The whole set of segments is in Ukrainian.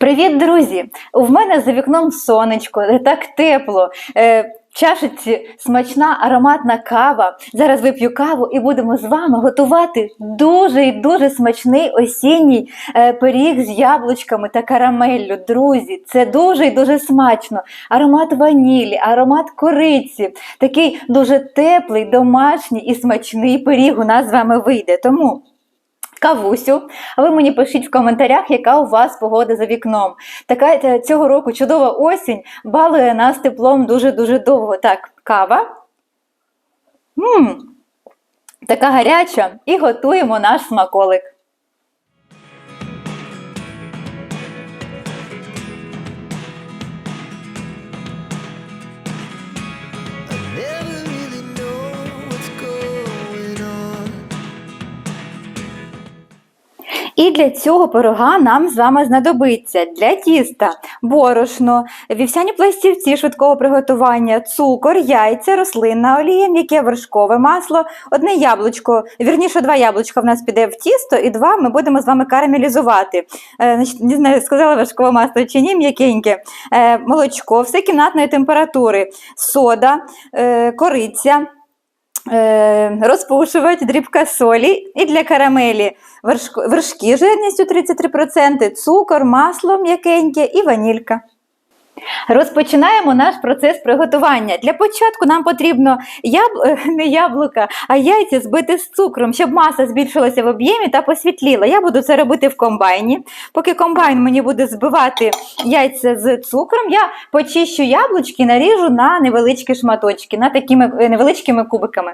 Привіт, друзі! У мене за вікном сонечко, так тепло. Е, чашиці смачна ароматна кава. Зараз вип'ю каву і будемо з вами готувати дуже і дуже смачний осінній е, пиріг з яблучками та карамеллю. Друзі, це дуже і дуже смачно. Аромат ванілі, аромат кориці. Такий дуже теплий, домашній і смачний пиріг у нас з вами вийде. Тому. Кавусю, а ви мені пишіть в коментарях, яка у вас погода за вікном. Така е, цього року чудова осінь балує нас теплом дуже-дуже довго. Так, кава. Ммм, така гаряча. І готуємо наш смаколик. І для цього пирога нам з вами знадобиться для тіста борошно, вівсяні пластівці швидкого приготування, цукор, яйця, рослинна олія, м'яке вершкове масло, одне яблучко, вірніше, два яблучка в нас піде в тісто, і два ми будемо з вами карамелізувати. Е, не знаю, сказала вершкове масло чи ні, м'якеньке, е, молочко, все кімнатної температури, сода, е, кориця. Е, розпушувач, дрібка солі і для карамелі вершки жирністю 33%, цукор, масло м'якеньке і ванілька. Розпочинаємо наш процес приготування. Для початку нам потрібно яб... не яблука, а яйця збити з цукром, щоб маса збільшилася в об'ємі та посвітліла. Я буду це робити в комбайні. Поки комбайн мені буде збивати яйця з цукром, я почищу яблучки, і наріжу на невеличкі шматочки, на такими е, невеличкими кубиками.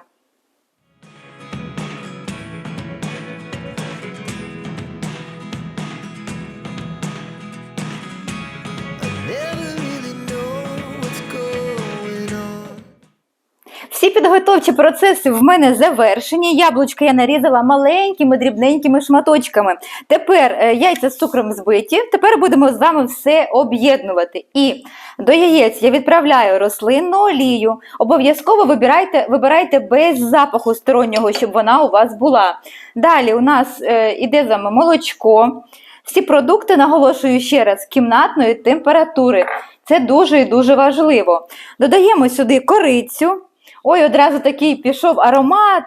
Підготовчі процеси в мене завершені. Яблучка я нарізала маленькими дрібненькими шматочками. Тепер е, яйця з цукром збиті. Тепер будемо з вами все об'єднувати. І до яєць я відправляю рослинну олію. Обов'язково вибирайте, вибирайте без запаху стороннього, щоб вона у вас була. Далі у нас е, іде з молочко. Всі продукти, наголошую ще раз, кімнатної температури. Це дуже і дуже важливо. Додаємо сюди корицю. Ой, одразу такий пішов аромат.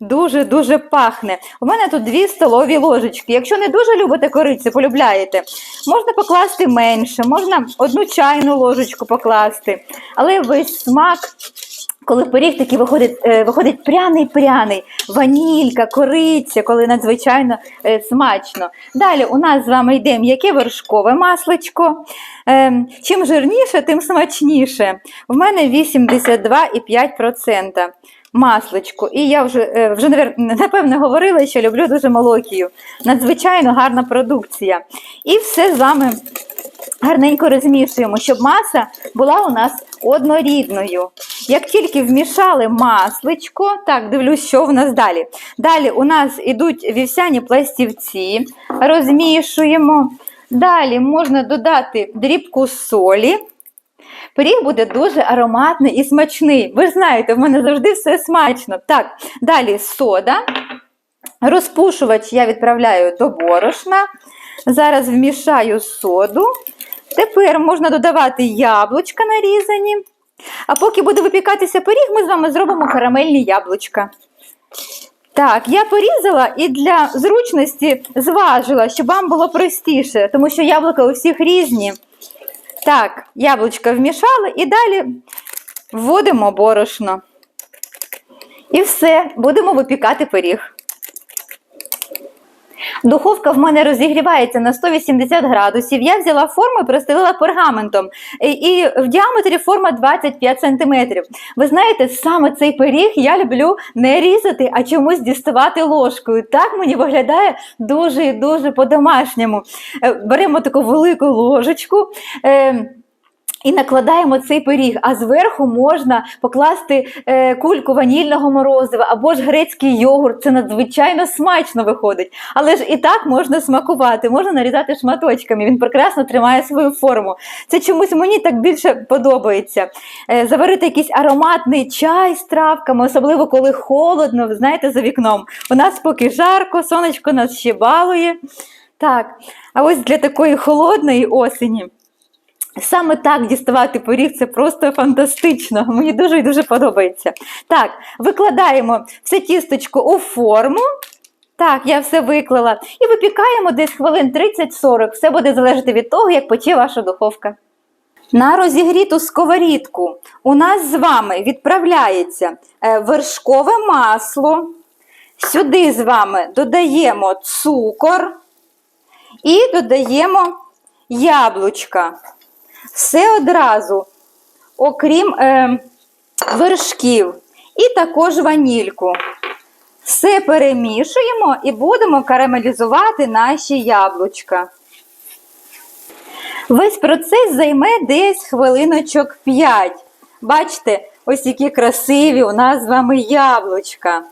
Дуже-дуже пахне. У мене тут дві столові ложечки. Якщо не дуже любите корицю, полюбляєте, можна покласти менше, можна одну чайну ложечку покласти. Але весь смак, коли пиріг такий виходить, е, виходить пряний-пряний, ванілька, кориця, коли надзвичайно е, смачно. Далі у нас з вами йде м'яке вершкове масличко. Ем, чим жирніше, тим смачніше. В мене 82,5% масличку. І я вже, е, вже напевно говорила, що люблю дуже молокію. Надзвичайно гарна продукція. І все з вами гарненько розмішуємо, щоб маса була у нас однорідною. Як тільки вмішали масличко, так, дивлюсь, що в нас далі. Далі у нас ідуть вівсяні пластівці, розмішуємо. Далі можна додати дрібку солі. Пиріг буде дуже ароматний і смачний. Ви ж знаєте, в мене завжди все смачно. Так, далі сода. Розпушувач я відправляю до борошна. Зараз вмішаю соду. Тепер можна додавати яблучка нарізані. А поки буде випікатися пиріг, ми з вами зробимо карамельні яблучка. Так, я порізала і для зручності зважила, щоб вам було простіше, тому що яблука у всіх різні. Так, яблучка вмішали і далі вводимо борошно. І все, будемо випікати пиріг. Духовка в мене розігрівається на 180 градусів. Я взяла форму і простелила пергаментом. І- в діаметрі форма 25 см. Ви знаєте, саме цей пиріг я люблю не різати, а чомусь діставати ложкою. Так мені виглядає дуже і дуже по-домашньому. Е, Беремо таку велику ложечку. І накладаємо цей пиріг, а зверху можна покласти е, кульку ванільного морозива або ж грецький йогурт. Це надзвичайно смачно виходить. Але ж і так можна смакувати, можна нарізати шматочками. Він прекрасно тримає свою форму. Це чомусь мені так більше подобається. Е, заварити якийсь ароматний чай з травками, особливо коли холодно, знаєте, за вікном. У нас поки жарко, сонечко нас ще балує. Так, а ось для такої холодної осені. Саме так діставати пиріг це просто фантастично. Мені дуже і дуже подобається. Так, викладаємо все тісточко у форму. Так, я все виклала. І випікаємо десь хвилин 30-40. Все буде залежати від того, як пече ваша духовка. На розігріту сковорідку у нас з вами відправляється е, вершкове масло. Сюди з вами додаємо цукор і додаємо яблучка. Все одразу, окрім е, вершків, і також ванільку. Все перемішуємо і будемо карамелізувати наші яблучка. Весь процес займе десь хвилиночок 5. Бачите, ось які красиві у нас з вами яблучка.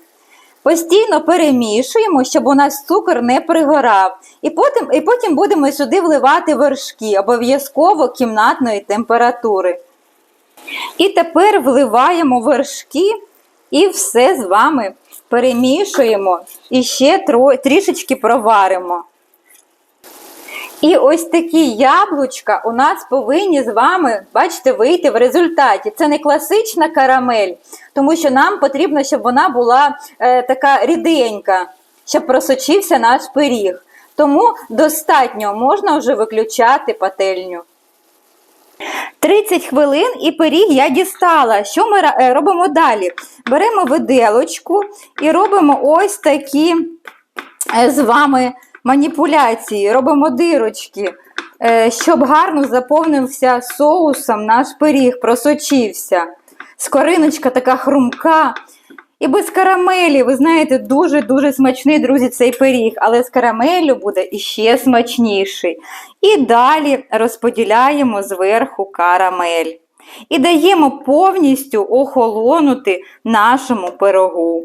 Постійно перемішуємо, щоб у нас цукор не пригорав. І потім, і потім будемо сюди вливати вершки, обов'язково кімнатної температури. І тепер вливаємо вершки і все з вами перемішуємо і ще трішечки проваримо. І ось такі яблучка у нас повинні з вами, бачите, вийти в результаті. Це не класична карамель, тому що нам потрібно, щоб вона була е, така ріденька, щоб просочився наш пиріг. Тому достатньо можна вже виключати пательню. 30 хвилин і пиріг я дістала. Що ми е, робимо далі? Беремо виделочку і робимо ось такі е, з вами маніпуляції, робимо дирочки, е, щоб гарно заповнився соусом наш пиріг, просочився. Скориночка така хрумка. І без карамелі, ви знаєте, дуже-дуже смачний, друзі, цей пиріг, але з карамеллю буде іще смачніший. І далі розподіляємо зверху карамель. І даємо повністю охолонути нашому пирогу.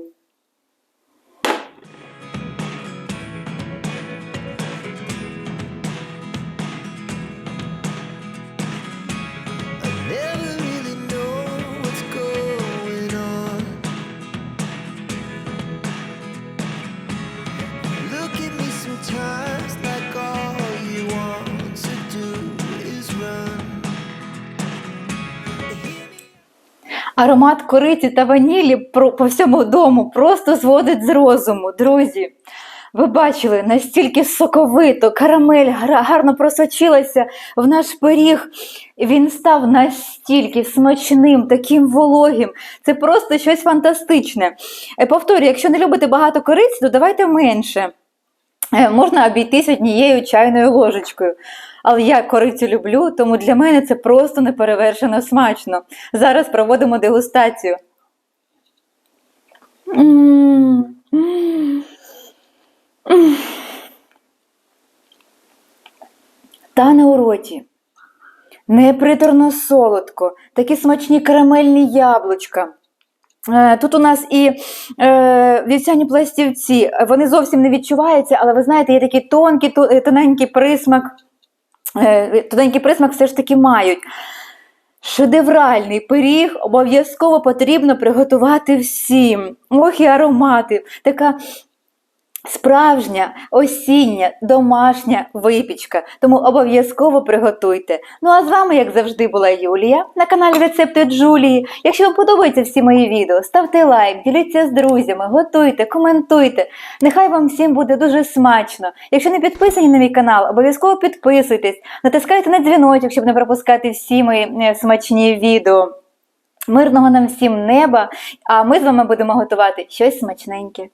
Аромат кориці та ванілі по всьому дому просто зводить з розуму, друзі. Ви бачили, настільки соковито, карамель гарно просочилася в наш пиріг. Він став настільки смачним, таким вологим. Це просто щось фантастичне. Е, Повторюю, якщо не любите багато кориці, то давайте менше. Е, Можна обійтись однією чайною ложечкою. Але я корицю люблю, тому для мене це просто неперевершено смачно. Зараз проводимо дегустацію. М, м. У роті. Неприторно солодко, такі смачні карамельні яблучка. Е, Тут у нас і е, вівсяні пластівці, вони зовсім не відчуваються, але ви знаєте, є такий тонкий, е, тоненький присмак. Е, Тоненький присмак все ж таки мають. Шедевральний пиріг обов'язково потрібно приготувати всім. Ох, і аромати. Така справжня, осіння, домашня випічка. Тому обов'язково приготуйте. Ну а з вами, як завжди, була Юлія на каналі Рецепти Джулії. Якщо вам подобаються всі мої відео, ставте лайк, діліться з друзями, готуйте, коментуйте. Нехай вам всім буде дуже смачно. Якщо не підписані на мій канал, обов'язково підписуйтесь, натискайте на дзвіночок, щоб не пропускати всі мої е, смачні відео. Мирного нам всім неба, а ми з вами будемо готувати щось смачненьке.